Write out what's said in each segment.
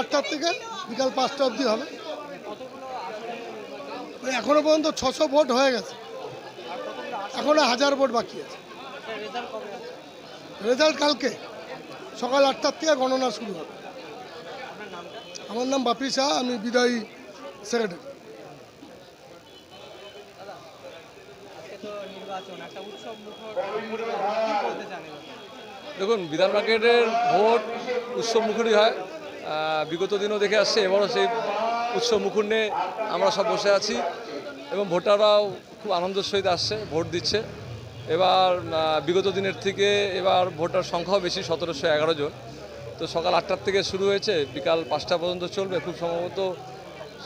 আটটার থেকে বিকাল পাঁচটা অবধি হবে। এখনও পর্যন্ত ছশো ভোট হয়ে গেছে। এখনও হাজার ভোট বাকি আছে। রেজাল্ট কালকে। সকাল আটটার থেকে গণনা শুরু হবে। আমার নাম বাপি শাহ, আমি বিদায়ী সেক্রেটারি? দেখুন, বিধান মার্কেটের ভোট উৎসব মুখরই হয়। বিগত দিনও দেখে আসছে, এবারও সেই উৎসব মুখর নিয়ে আমরা সব বসে আছি এবং ভোটাররাও খুব আনন্দের সহিত আসছে, ভোট দিচ্ছে। এবার বিগত দিনের থেকে এবার ভোটার সংখ্যাও বেশি, সতেরোশো এগারো জন। তো সকাল আটটার থেকে শুরু হয়েছে, বিকাল পাঁচটা পর্যন্ত চলবে, খুব সম্ভবত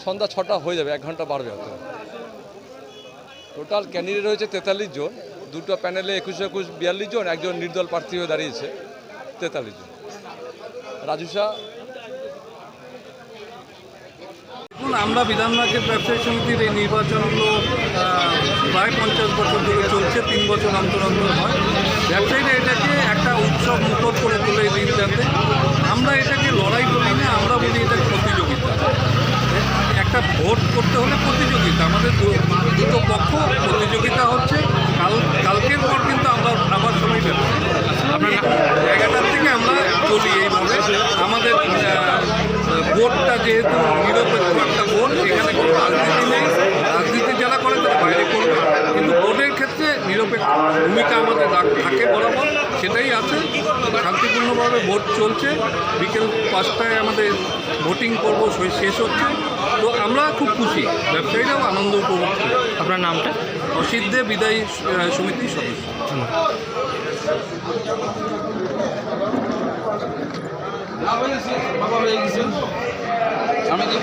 সন্ধ্যা ছটা হয়ে যাবে, এক ঘণ্টা বাড়বে হয়তো। টোটাল ক্যান্ডিডেট হয়েছে তেতাল্লিশ জন, দুটো প্যানেলে একুশ একুশ বিয়াল্লিশ জন, একজন নির্দল প্রার্থী হয়ে দাঁড়িয়েছে, তেতাল্লিশ জন। রাজু আমরা বিধান মার্কেট ব্যবসায়ী সমিতির এই নির্বাচনগুলো প্রায় পঞ্চাশ বছর ধরে চলছে, তিন বছর অন্তর অন্তর হয়। ব্যবসায়ীরা এটাকে একটা উৎসব মুখর করে তোলে এই দিনটাতে। আমরা এটাকে লড়াই বলি না, আমরা বলি এটা প্রতিযোগিতা। একটা ভোট করতে হলে প্রতিযোগিতা। আমাদের দুটো পক্ষ প্রতিযোগিতা হচ্ছে কাল কালকের পর কিন্তু আমরা আবার সবাই ব্যবসায়ী আপনার জায়গাটার থেকে আমরা চলি এইভাবে আমাদের ভোটটা যেহেতু নিরপেক্ষ একটা ভোট এখানে কোনো রাজনীতি নেই। রাজনীতি যারা করে তারা বাইরে করবে। কিন্তু ভোটের ক্ষেত্রে নিরপেক্ষ ভূমিকা আমাদের থাকে বরাবর সেটাই আছে। শান্তিপূর্ণভাবে ভোট চলছে। বিকেল পাঁচটায় আমাদের ভোটিং পর্ব শেষ- শেষ হচ্ছে। তো আমরা খুব খুশি ব্যবসায়ীরাও আনন্দ উপভোগ করে আপনার নামটা? অসিদ্ধে বিদায়ী সমিতির সদস্য। আমি কি